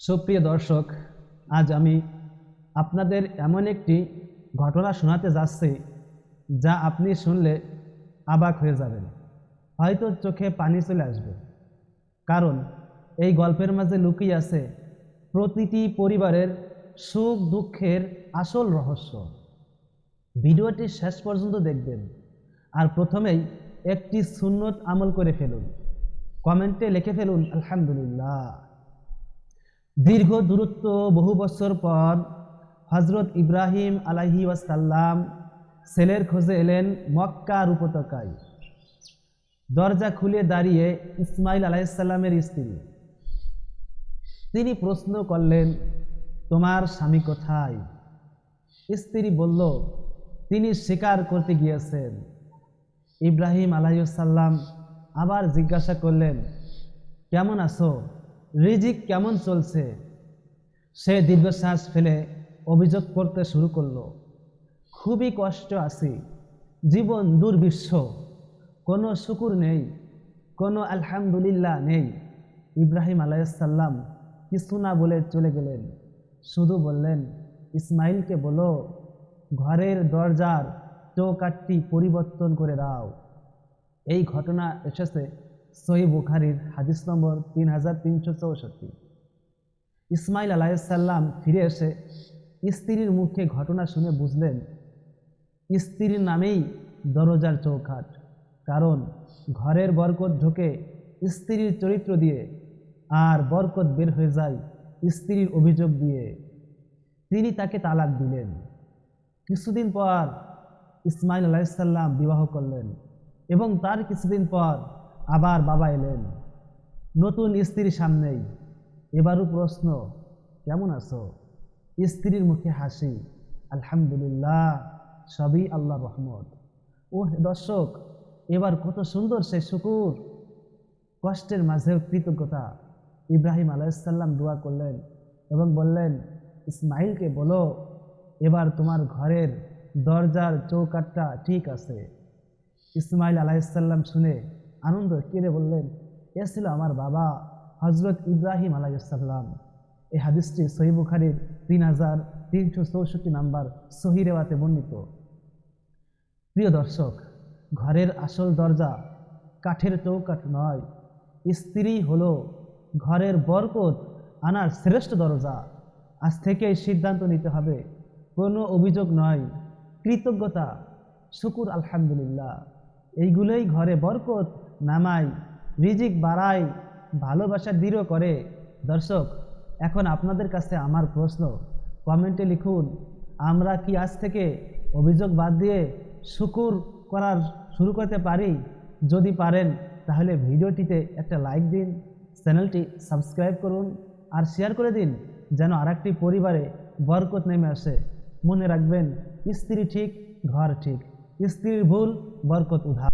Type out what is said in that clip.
সুপ্রিয় দর্শক, আজ আমি আপনাদের এমন একটি ঘটনা শোনাতে যাচ্ছি যা আপনি শুনলে অবাক হয়ে যাবেন। হয়তো চোখে পানি চলে আসবে। কারণ এই গল্পের মাঝে লুকিয়ে আছে প্রতিটি পরিবারের সুখ দুঃখের আসল রহস্য। ভিডিওটি শেষ পর্যন্ত দেখবেন আর প্রথমেই একটি সুন্নত আমল করে ফেলুন। কমেন্টে লিখে ফেলুন, আলহামদুলিল্লাহ। দীর্ঘ দূরত্ব বহু বছর পর হজরত ইব্রাহিম আলাহি ওয়াসাল্লাম ছেলের খোঁজে এলেন মক্কার উপত্যকায় দরজা খুলে দাঁড়িয়ে ইসমাইল আলাইসাল্লামের স্ত্রী। তিনি প্রশ্ন করলেন, তোমার স্বামী কোথায়? স্ত্রী বলল, তিনি শিকার করতে গিয়েছেন। ইব্রাহিম আলাইসাল্লাম আবার জিজ্ঞাসা করলেন, কেমন আছো? রিজিক কেমন চলছে? সে দীর্ঘশ্বাস ফেলে অভিযোগ করতে শুরু করল। খুবই কষ্ট আছি। জীবন দুর্বিশ্ব কোনো শুকুর নেই। কোনো আলহামদুলিল্লাহ নেই। ইব্রাহিম আলাইসাল্লাম কিছু না বলে চলে গেলেন। শুধু বললেন ইসমাইলকে বলো, ঘরের দরজার চৌকাটটি পরিবর্তন করে দাও। এই ঘটনা এসেছে সহি বুখারির হাদিস নম্বর তিন হাজার তিনশো চৌষট্টি। ইসমাইল আলাইসাল্লাম ফিরে এসে স্ত্রীর মুখে ঘটনা শুনে বুঝলেন, স্ত্রীর নামেই দরজার চৌখাট, কারণ ঘরের বরকত ঢোকে স্ত্রীর চরিত্র দিয়ে আর বরকত বের হয়ে যায় স্ত্রীর অভিযোগ দিয়ে। তিনি তাকে তালাক দিলেন। কিছুদিন পর ইসমাইল আলাইসাল্লাম বিবাহ করলেন এবং তার কিছুদিন পর আবার বাবা এলেন। নতুন স্ত্রীর সামনেই। এবারও প্রশ্ন, কেমন আছো? স্ত্রীর মুখে হাসি, আলহামদুলিল্লাহ, সবই আল্লাহ রহমত। ও দর্শক, এবার কত সুন্দর সে শুকুর। কষ্টের মাঝেও কৃতজ্ঞতা। ইব্রাহিম আলাইসাল্লাম দোয়া করলেন এবং বললেন ইসমাইলকে বলো, এবার তোমার ঘরের দরজার চৌকাটটা ঠিক আছে। ইসমাইল আলাইসাল্লাম শুনে আনন্দ কেড়ে বললেন? এ ছিল আমার বাবা হজরত ইব্রাহিম আলাইসাল্লাম এই হাদিসটি সহি বুখারির তিন হাজার তিনশো চৌষট্টি নাম্বার সহি রেওয়াতে বর্ণিত। প্রিয় দর্শক, ঘরের আসল দরজা কাঠের চৌকাঠ নয়। স্ত্রী হল ঘরের বরকত আনার শ্রেষ্ঠ দরজা। আজ থেকে সিদ্ধান্ত নিতে হবে, কোনো অভিযোগ নয়। কৃতজ্ঞতা, শুকুর আলহামদুলিল্লাহ। এইগুলোই ঘরে বরকত নামায় রিজিক বাড়ায় ভালোবাসা দৃঢ় করে। দর্শক, এখন আপনাদের কাছে আমার প্রশ্ন, কমেন্টে লিখুন, আমরা কি আজ থেকে অভিযোগ বাদ দিয়ে শুকুর করার শুরু করতে পারি? যদি পারেন, তাহলে ভিডিওটিতে একটা লাইক দিন, চ্যানেলটি সাবস্ক্রাইব করুন, আর শেয়ার করে দিন, যেন আরেকটি পরিবারে বরকত নেমে আসে। মনে রাখবেন, স্ত্রী ঠিক, ঘর ঠিক। স্ত্রীর ভুল বরকত উধার